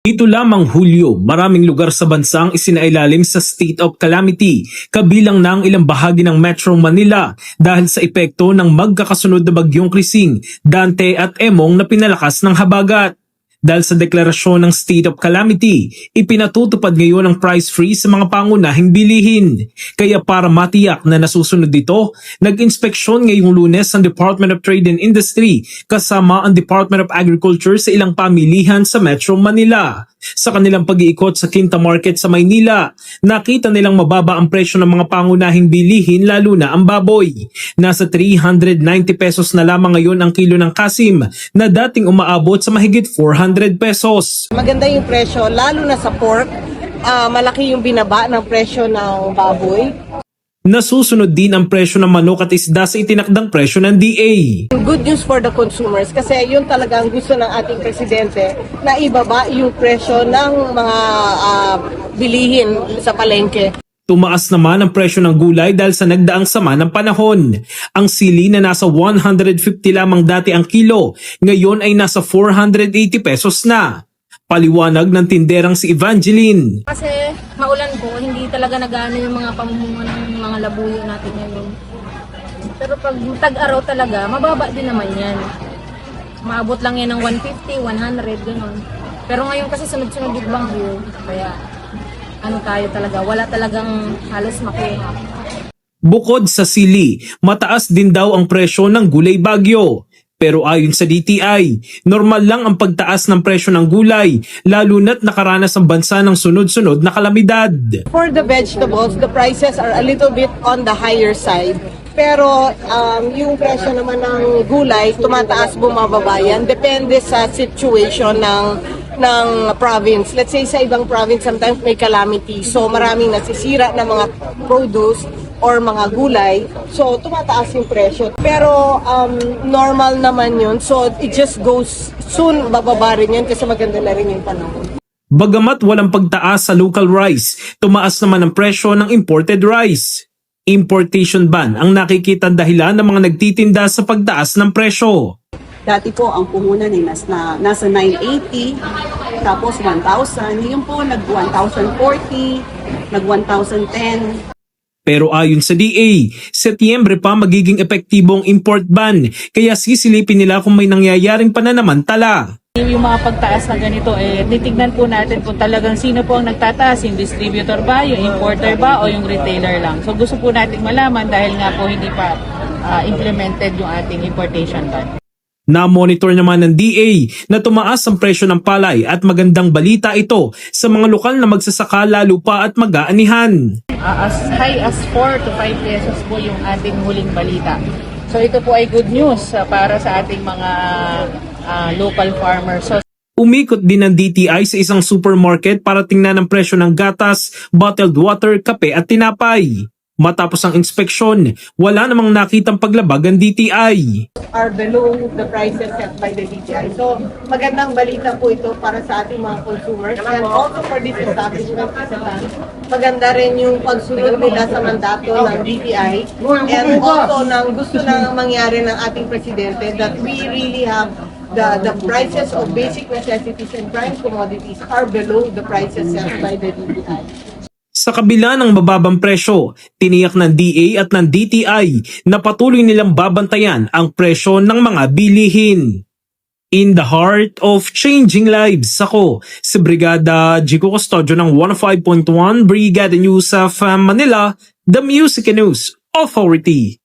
Ito lamang Hulyo, maraming lugar sa bansa ang isinailalim sa state of calamity, kabilang ang ilang bahagi ng Metro Manila dahil sa epekto ng magkakasunod na bagyong Krising, Dante at Emong na pinalakas ng habagat. Dahil sa deklarasyon ng state of calamity, ipinatutupad ngayon ang price freeze sa mga pangunahing bilihin. Kaya para matiyak na nasusunod dito, nag-inspeksyon ngayong lunes ang Department of Trade and Industry kasama ang Department of Agriculture sa ilang pamilihan sa Metro Manila. Sa kanilang pag-iikot sa Quinta Market sa Maynila, nakita nilang mababa ang presyo ng mga pangunahing bilihin lalo na ang baboy. Nasa 390 pesos na lamang ngayon ang kilo ng kasim na dating umaabot sa mahigit 400 pesos. Maganda yung presyo, lalo na sa pork. Ah, malaki yung binaba ng presyo ng baboy. Nasusunod din ang presyo ng manok at isda sa itinakdang presyo ng DA. Good news for the consumers kasi yun talaga ang gusto ng ating presidente na ibaba yung presyo ng mga ah, bilihin sa palengke. Tumaas naman ang presyo ng gulay dahil sa nagdaang sama ng panahon. Ang sili na nasa 150 lamang dati ang kilo, ngayon ay nasa 480 pesos na. Paliwanag ng tinderang si Evangeline. Kasi maulan po, hindi talaga nagana yung mga pamumuno ng mga natin ngayon. Pero pag tag-araw talaga, mababa din naman yan. Maabot lang yan ng 150, 100, ganun. Pero ngayon kasi sunod-sunod yung bagyo, kaya ano tayo talaga, wala talagang halos makuha. Bukod sa sili, mataas din daw ang presyo ng gulay bagyo. Pero ayon sa DTI, normal lang ang pagtaas ng presyo ng gulay, lalo na't nakaranas ang bansa ng sunod-sunod na kalamidad. For the vegetables, the prices are a little bit on the higher side. Pero um, yung presyo naman ng gulay, tumataas bumababa yan. Depende sa situation ng ng province. Let's say sa ibang province, sometimes may calamity. So maraming nasisira na mga produce or mga gulay. So tumataas yung presyo. Pero um, normal naman yun. So it just goes, soon bababa rin yun kasi maganda na rin yung panahon. Bagamat walang pagtaas sa local rice, tumaas naman ang presyo ng imported rice. Importation ban ang nakikita dahilan ng mga nagtitinda sa pagtaas ng presyo. Dati po, ang puhunan ay nas, na, nasa 980, tapos 1,000. Ngayon po, nag-1,040, nag-1,010. Pero ayon sa DA, Setyembre pa magiging epektibo ang import ban kaya sisilipin nila kung may nangyayaring pananamantala. Yung mga pagtaas na ganito, eh, titignan po natin kung talagang sino po ang nagtataas, yung distributor ba, yung importer ba, o yung retailer lang. So gusto po nating malaman dahil nga po hindi pa ah, implemented yung ating importation ban. Na-monitor naman ng DA na tumaas ang presyo ng palay at magandang balita ito sa mga lokal na magsasaka lalo pa at mag-aanihan. Ah, as high as 4 to 5 pesos po yung ating huling balita. So ito po ay good news ah, para sa ating mga ah, local farmers. So Umikot din ng DTI sa isang supermarket para tingnan ang presyo ng gatas, bottled water, kape at tinapay. Matapos ang inspeksyon, wala namang nakitang paglabag ang DTI. are below the prices set by the DTI. So, magandang balita po ito para sa ating mga consumers and also for this establishment isa lang. Maganda rin yung pagsunod nila sa mandato ng DTI and also ng gusto na mangyari ng ating presidente that we really have the the prices of basic necessities and prime commodities are below the prices set by the DTI. Sa kabila ng mababang presyo, tiniyak ng DA at ng DTI na patuloy nilang babantayan ang presyo ng mga bilihin. In the heart of changing lives, ako si Brigada Jico Custodio ng 105.1 Brigada News of uh, Manila, the Music News Authority.